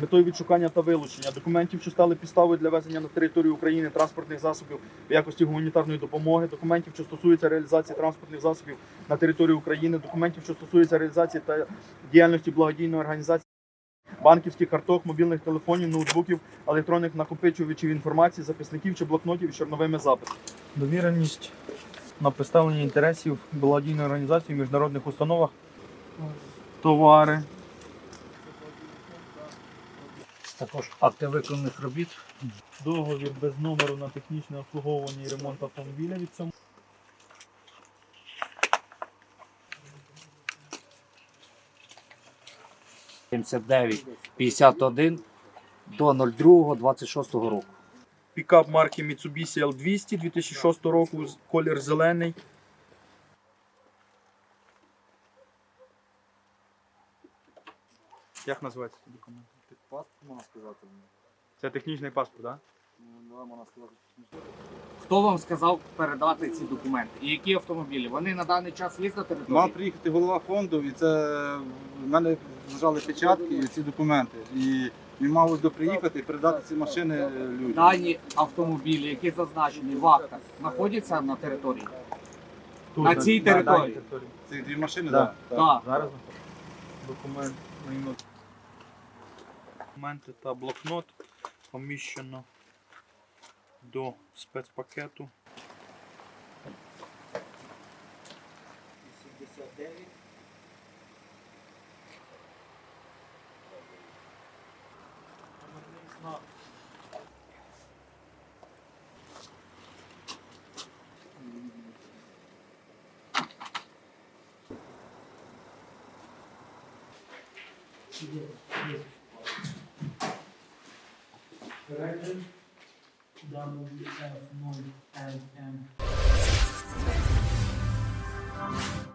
метою відшукання та вилучення документів, що стали підставою для везення на територію України транспортних засобів в якості гуманітарної допомоги, документів, що стосуються реалізації транспортних засобів на території України, документів, що стосуються реалізації та діяльності благодійної організації. Банківських карток, мобільних телефонів, ноутбуків, електронних накопичувачів інформації, записників чи блокнотів з чорновими записами. Довіреність на представлення інтересів благодійної організації в міжнародних установах, товари, Також акти виконаних робіт. договір без номеру на технічне обслуговування і ремонт автомобіля від цього. – 79-51 до 02-26 року. Пікап марки Mitsubishi L200 2006 року, колір зелений. Як називається цей документ? Паспорт можна сказати. Це технічний паспорт, так? Ну, да, можна сказати. Хто вам сказав передати ці документи? І які автомобілі? Вони на даний час є на території? Мав приїхати голова фонду, і це в мене лежали печатки і ці документи. І він мав ось доприїхати і передати ці машини людям. Дані автомобілі, які зазначені в актах, знаходяться на території? На цій території? Ці дві машини, Да. так. Да. Так. Зараз документ. Документи та блокнот поміщено до спецпакету. corrected, Donald F. And